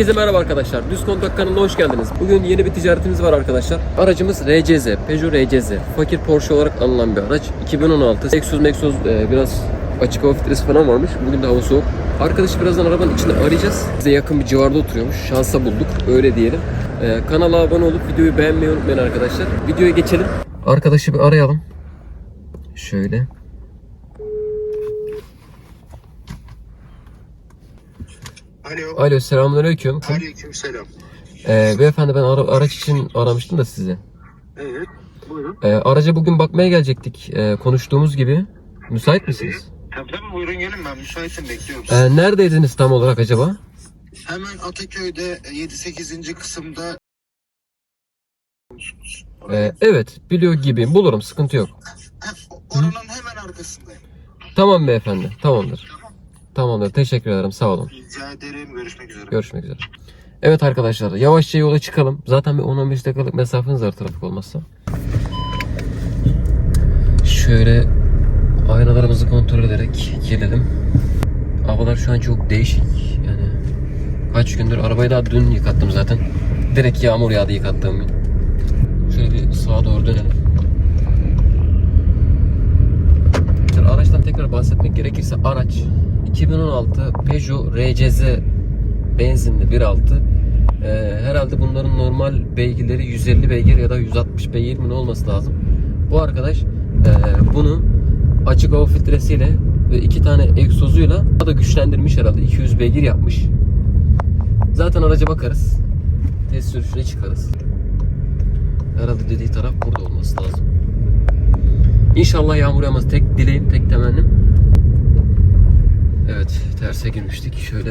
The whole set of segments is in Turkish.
Herkese merhaba arkadaşlar. Düz Kontak kanalına hoş geldiniz. Bugün yeni bir ticaretimiz var arkadaşlar. Aracımız RCZ, Peugeot RCZ. Fakir Porsche olarak anılan bir araç. 2016. Exos Maxos e, biraz açık hava filtresi falan varmış. Bugün de hava soğuk. Arkadaşı birazdan arabanın içinde arayacağız. Bize yakın bir civarda oturuyormuş. Şansa bulduk. Öyle diyelim. E, kanala abone olup videoyu beğenmeyi unutmayın arkadaşlar. Videoya geçelim. Arkadaşı bir arayalım. Şöyle. Alo. Alo selamünaleyküm. Aleykümselam. Ee, beyefendi ben ara- araç için aramıştım da sizi. Evet. Buyurun. Ee, araca bugün bakmaya gelecektik. Ee, konuştuğumuz gibi. Müsait misiniz? Tabii tabii buyurun gelin ben müsaitim bekliyorum sizi. Ee, neredeydiniz tam olarak acaba? Hemen Ataköy'de 7-8. kısımda Ee, evet biliyor gibi. Bulurum sıkıntı yok. Heh, oranın hemen arkasındayım. Tamam beyefendi. Tamamdır. Tamamdır. Teşekkür ederim. Sağ olun. Rica ederim. Görüşmek üzere. Görüşmek üzere. Evet arkadaşlar yavaşça yola çıkalım. Zaten bir 10-15 dakikalık mesafeniz var trafik olmazsa. Şöyle aynalarımızı kontrol ederek gelelim. Havalar şu an çok değişik. Yani kaç gündür arabayı daha dün yıkattım zaten. Direkt yağmur yağdı yıkattığım gün. Şöyle bir sağa doğru dönelim. Araçtan tekrar bahsetmek gerekirse araç 2016 Peugeot RCZ benzinli 1.6 Ee, herhalde bunların normal beygirleri 150 beygir ya da 160 beygir mi olması lazım. Bu arkadaş e, bunu açık hava filtresiyle ve iki tane egzozuyla da güçlendirmiş herhalde 200 beygir yapmış. Zaten araca bakarız. Test sürüşüne çıkarız. Herhalde dediği taraf burada olması lazım. İnşallah yağmur yağmaz. Tek dileğim, tek temennim. Evet, terse girmiştik. Şöyle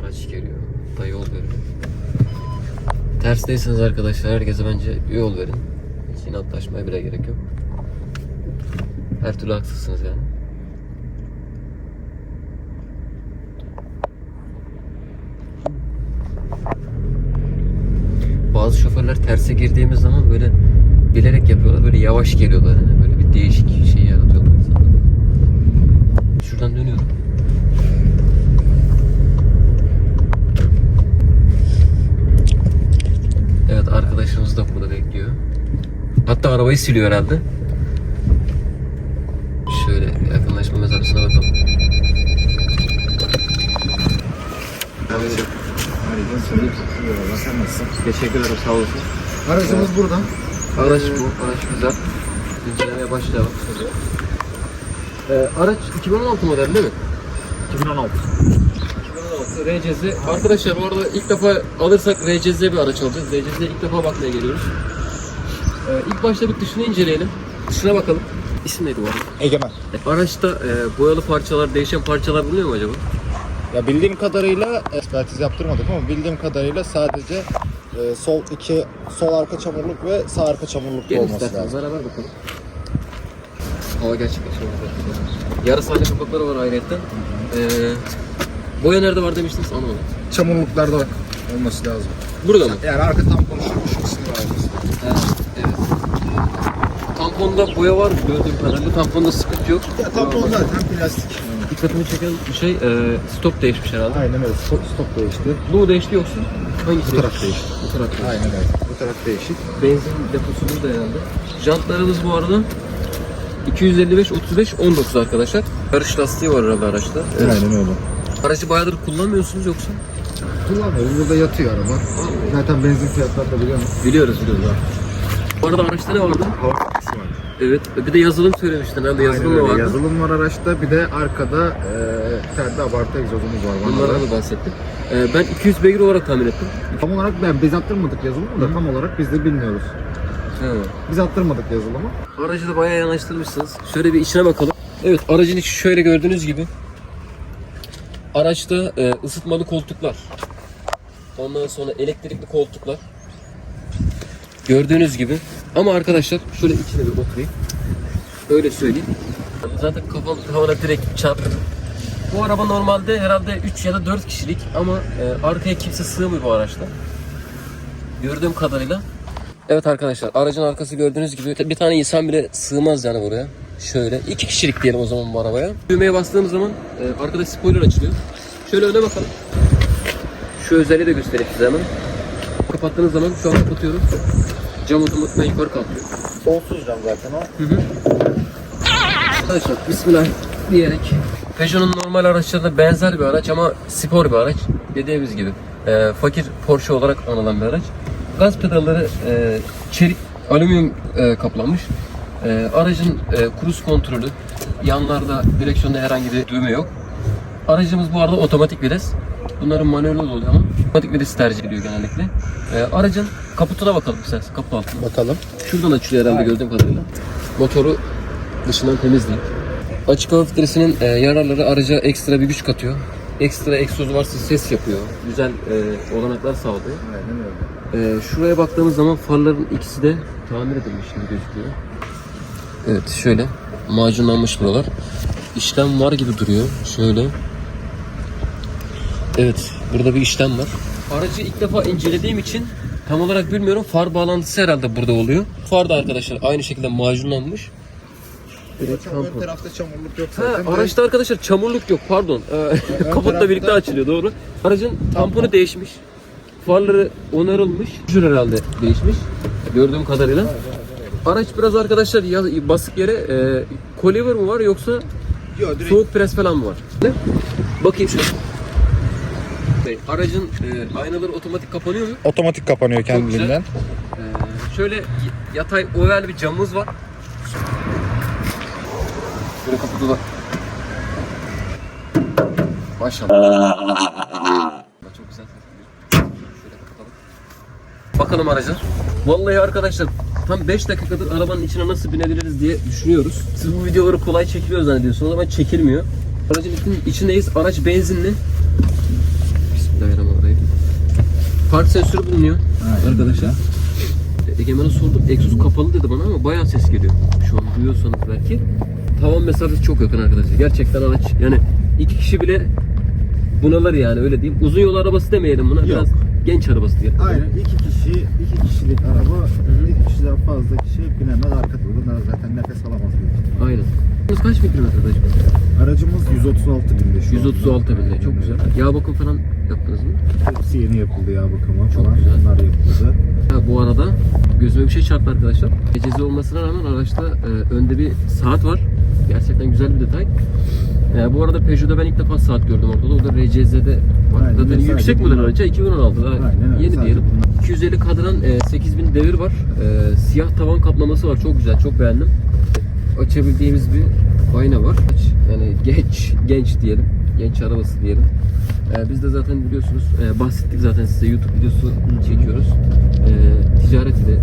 araç geliyor. Da yol veriyor. Tersteyseniz arkadaşlar herkese bence yol verin. Hiç inatlaşmaya bile gerek yok. Her türlü haksızsınız yani. Bazı şoförler terse girdiğimiz zaman böyle bilerek yapıyorlar. Böyle yavaş geliyorlar yani. Böyle bir değişik şey. Şuradan dönüyorum. Evet arkadaşımız da burada bekliyor. Hatta arabayı siliyor herhalde. Şöyle yakınlaşma mesafesine bakalım. Sen nasılsın? Teşekkür ederim sağ olasın. Aracımız burada. Araç bu, araç güzel. İncelemeye başlayalım. Ee, araç 2016 model değil mi? 2016. 2016 RCZ. Arkadaşlar bu arada ilk defa alırsak RCZ bir araç alacağız. RCZ'ye ilk defa bakmaya geliyoruz. Ee, ilk başta bir dışını inceleyelim. Dışına bakalım. İsim neydi bu arada? Egemen. Araçta e, boyalı parçalar, değişen parçalar bulunuyor mu acaba? Ya bildiğim kadarıyla ekspertiz yaptırmadık ama bildiğim kadarıyla sadece e, sol iki sol arka çamurluk ve sağ arka çamurluk Gelin olması isterseniz lazım. beraber bakalım. Hava gerçekten çok güzel. Yarı sahne kapakları var ayrıyetten. Ee, boya nerede var demiştiniz anlamadım. Çamurluklarda olması lazım. Burada mı? Yani arka tamponu şu, şu. Evet. evet. Tamponda boya var gördüğüm kadarıyla. Tamponda sıkıntı yok. Ya tampon zaten plastik. Dikkatimi çeken bir şey e, stop değişmiş herhalde. Aynen öyle. Stop, stop değişti. Bu değişti yoksa hangisi Bu taraf değişti. Bu taraf değişti. Aynen öyle. Bu taraf değişik. Benzin deposu burada herhalde. Jantlarımız bu arada 255 35 19 arkadaşlar. Karış lastiği var herhalde araçta. Evet. Aynen öyle. Aracı bayağıdır kullanmıyorsunuz yoksa? Kullanmıyoruz. Burada yatıyor araba. Zaten benzin fiyatlarını da biliyor musun? Biliyoruz biliyoruz abi. Bu arada araçta ne vardı? Hava var. Evet. Bir de yazılım söylemiştin herhalde yazılım vardı? Yazılım var araçta. Bir de arkada e, bir tane de abartı egzozumuz var. Bunlardan da bahsettim. Ee, ben 200 beygir olarak tahmin ettim. Tam olarak ben biz attırmadık yazılımı da tam olarak biz de bilmiyoruz. He. Biz attırmadık yazılımı. Aracı da bayağı yanaştırmışsınız. Şöyle bir içine bakalım. Evet aracın içi şöyle gördüğünüz gibi. Araçta e, ısıtmalı koltuklar. Ondan sonra elektrikli koltuklar. Gördüğünüz gibi. Ama arkadaşlar şöyle içine bir oturayım. Öyle söyleyeyim. Zaten kafam tavana direkt çarptı. Bu araba normalde herhalde 3 ya da 4 kişilik ama e, arkaya kimse sığmıyor bu araçta. Gördüğüm kadarıyla. Evet arkadaşlar aracın arkası gördüğünüz gibi bir tane insan bile sığmaz yani buraya. Şöyle iki kişilik diyelim o zaman bu arabaya. Düğmeye bastığımız zaman e, arkada spoiler açılıyor. Şöyle öne bakalım. Şu özelliği de göstereyim size hemen. Kapattığınız zaman şu an kapatıyorum. Cam otomatikman yukarı kalkıyor. Sonsuz cam zaten o. Arkadaşlar bismillah diyerek Peugeot'un normal araçlarına benzer bir araç ama spor bir araç. Dediğimiz gibi e, fakir Porsche olarak anılan bir araç. Gaz pedalları e, çelik alüminyum e, kaplanmış. E, aracın e, kruz kontrolü, yanlarda direksiyonda herhangi bir düğme yok. Aracımız bu arada otomatik vites. Bunların manuel oluyor ama otomatik vites tercih ediyor genellikle. E, aracın kaputuna bakalım istersen kapı altına. Bakalım. Şuradan açılıyor herhalde gördüğüm kadarıyla. Motoru dışından temizleyip. Açık hava filtresinin e, yararları araca ekstra bir güç katıyor. Ekstra egzoz varsa ses yapıyor. Güzel e, olanaklar sağlıyor. Aynen öyle. E, şuraya baktığımız zaman farların ikisi de tamir edilmiş gibi gözüküyor. Evet şöyle macunlanmış buralar. İşlem var gibi duruyor. Şöyle. Evet burada bir işlem var. Aracı ilk defa incelediğim için tam olarak bilmiyorum. Far bağlantısı herhalde burada oluyor. Far da arkadaşlar aynı şekilde macunlanmış. Çam, ön tarafta çamurluk yok Ha, zaten. araçta arkadaşlar çamurluk yok pardon. Ee, kaputla birlikte açılıyor doğru. Aracın tamponu değişmiş. Farları onarılmış. Jür herhalde değişmiş. Gördüğüm kadarıyla. Araç biraz arkadaşlar ya, basık yere e, Coliver mı var yoksa Yok direkt soğuk pres falan mı var? Ne? Bakayım şöyle. Bey, Aracın e, aynaları otomatik kapanıyor mu? otomatik kapanıyor kendiliğinden. Ee, şöyle y- yatay oval bir camımız var. Böyle kaputu da. Maşallah. Çok güzel ses geliyor. Şöyle kapatalım. Bakalım araca. Vallahi arkadaşlar tam 5 dakikadır arabanın içine nasıl binebiliriz diye düşünüyoruz. Siz bu videoları kolay çekiliyor zannediyorsunuz ama çekilmiyor. Aracın içinde- içindeyiz. Araç benzinli. Bismillahirrahmanirrahim. Park sensörü bulunuyor arkadaşlar. Egemen'e sordum. Egzoz kapalı dedi bana ama bayağı ses geliyor. Şu an duyuyorsanız belki. Tavan mesafesi çok yakın arkadaşlar. Gerçekten araç yani iki kişi bile bunalar yani öyle diyeyim. Uzun yol arabası demeyelim buna. Biraz genç arabası diyelim. Aynen iki kişi, iki kişilik araba, iki kişiden fazla kişi binemez arka turda zaten nefes alamaz. ihtimal. Aynen. Biz kaç bin kilometrede acaba? Aracımız 136 binde şu 136 binde. Çok güzel. Yağ bakım falan yaptınız mı? Hepsi yeni yapıldı ya bakımı Çok falan. güzel. Bunlar yapıldı. Ha, bu arada gözüme bir şey çarptı arkadaşlar. Gecesi olmasına rağmen araçta e, önde bir saat var. Gerçekten güzel bir detay. E, bu arada Peugeot'da ben ilk defa saat gördüm ortada. O da RCZ'de var. Zaten yüksek model bunlar. aracı 2016'da. Aynen Yeni diyelim. bunlar. 250 kadran e, 8000 devir var. E, siyah tavan kaplaması var. Çok güzel. Çok beğendim. Açabildiğimiz bir ayna var. Yani genç genç diyelim. Genç arabası diyelim. E, biz de zaten biliyorsunuz e, bahsettik zaten size YouTube videosu çekiyoruz. E, ticaret ile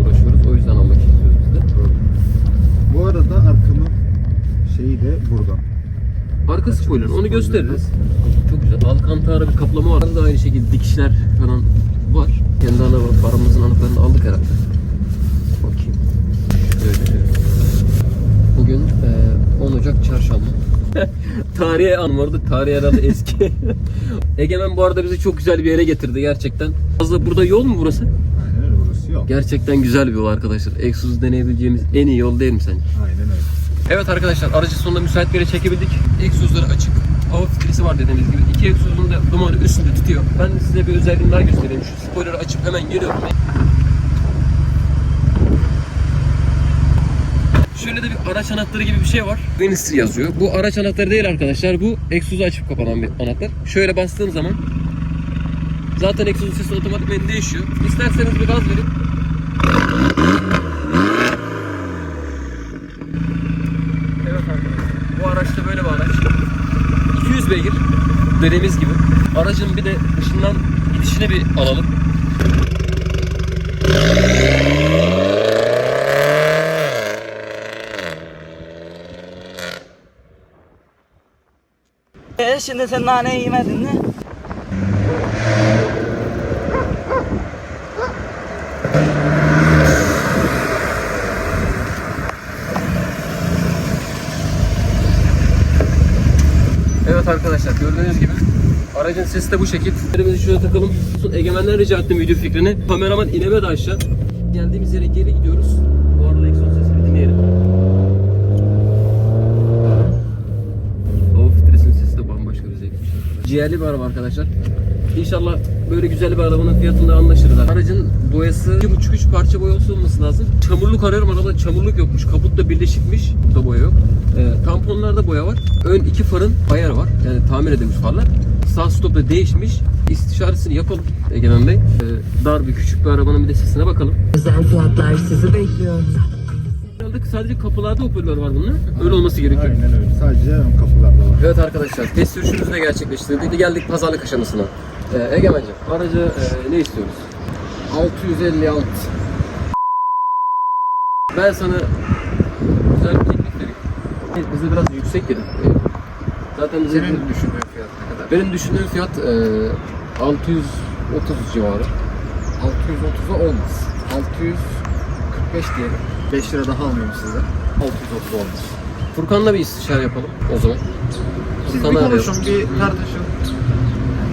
uğraşıyoruz. O yüzden almak istiyoruz biz de. Bu arada şeyi de buradan. Arka spoiler onu gösteririz. Çok güzel. Alcantara bir kaplama var. Da aynı şekilde dikişler falan var. Kendi ana arabamızın anahtarını aldık herhalde. Bakayım. Şöyle. Bugün e, 10 Ocak çarşamba. Tarihe an vardı. Tarih herhalde eski. Egemen bu arada bizi çok güzel bir yere getirdi gerçekten. Fazla burada yol mu burası? Aynen öyle burası yok. Gerçekten güzel bir yol arkadaşlar. Egzoz deneyebileceğimiz en iyi yol değil mi sence? Aynen öyle. Evet arkadaşlar aracı sonunda müsait bir yere çekebildik. Egzozları açık. Hava filtresi var dediğimiz gibi. İki egzozun da dumanı üstünde tutuyor. Ben de size bir özelliğini daha göstereyim. Şu spoiler'ı açıp hemen geliyorum. Şöyle de bir araç anahtarı gibi bir şey var. Ministry yazıyor. Bu araç anahtarı değil arkadaşlar. Bu egzozu açıp kapanan bir anahtar. Şöyle bastığım zaman zaten egzozun sesi otomatikman değişiyor. İsterseniz bir gaz verin. Evet arkadaşlar. Bu araçta böyle bir araç. 200 beygir. Dediğimiz gibi. Aracın bir de dışından gidişini bir alalım. E şimdi sen nane yemedin mi? Evet arkadaşlar gördüğünüz gibi aracın sesi de bu şekil. Elimizi şöyle takalım. Egemen'den rica ettim video fikrini. Kameraman inemedi aşağı. Geldiğimiz yere geri gidiyoruz. Bu arada egzoz sesini dinleyelim. Hava filtresinin sesi de bambaşka bir zevkmiş. ciğerli bir araba arkadaşlar. İnşallah böyle güzel bir arabanın fiyatında anlaşırız. Aracın boyası 2,5-3 parça boyası olması lazım. Çamurluk arıyorum arabada çamurluk yokmuş. Kaput da birleşikmiş. Da boya yok. Ee, tamponlarda boya var. Ön iki farın ayar var. Yani tamir edilmiş farlar. Sağ stop da değişmiş. İstişaresini yapalım Egemen Bey. Ee, dar bir küçük bir arabanın bir de sesine bakalım. Özel fiyatlar sizi bekliyor. Herhalde sadece kapılarda hoparlör var bunun. Öyle olması gerekiyor. Aynen öyle. Sadece ön kapılarda var. Evet arkadaşlar test sürüşümüzü de gerçekleştirdik. Geldik pazarlık aşamasına. Ee, Egemen'ciğim aracı e, ne istiyoruz? 656. Ben sana güzel bir teklif vereyim. Bize biraz yüksek gelin. Ee, Zaten bize Senin düşündüğün fiyat ne kadar? benim düşündüğüm fiyat e, 630 civarı. 630'a olmaz. 645 diyelim. 5 lira daha almıyorum sizden. 630 olmaz. Furkan'la bir istişare yapalım o zaman. Siz bir arayalım. konuşun, bir tartışın.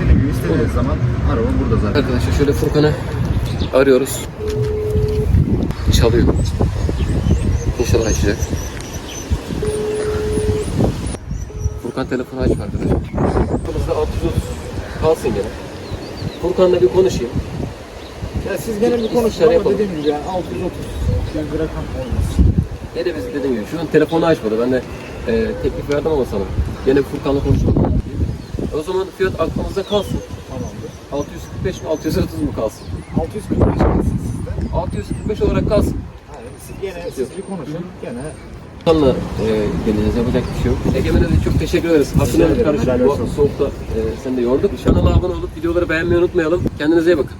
Dediğim gibi istediğiniz zaman araba burada zaten. Arkadaşlar şöyle Furkan'ı arıyoruz. Çalıyor. İnşallah açacak. Furkan telefonu açma arkadaşlar. Aklımızda 630 kalsın gene. Furkan'la bir konuşayım. Ya siz gene bir İstişare konuşun ama yapalım. dediğim gibi yani 630 yani bir rakam olmaz. Ne de biz dediğim gibi şu an telefonu açmadı. Ben de e, teklif verdim ama sana. Gene Furkan'la konuşmak lazım. O zaman fiyat aklımızda kalsın. Tamamdır. 645 mi 630 mu kalsın? 645 kalsın sizde. 645 olarak kalsın. Yani siz gene siz bir konuşun gene Furkan'la e, geleceğiz yapacak bir şey yok. Egemen'e de çok teşekkür ederiz. Hakkını karışık bu soğukta e, seni de yorduk. Kanala abone olup videoları beğenmeyi unutmayalım. Kendinize iyi bakın.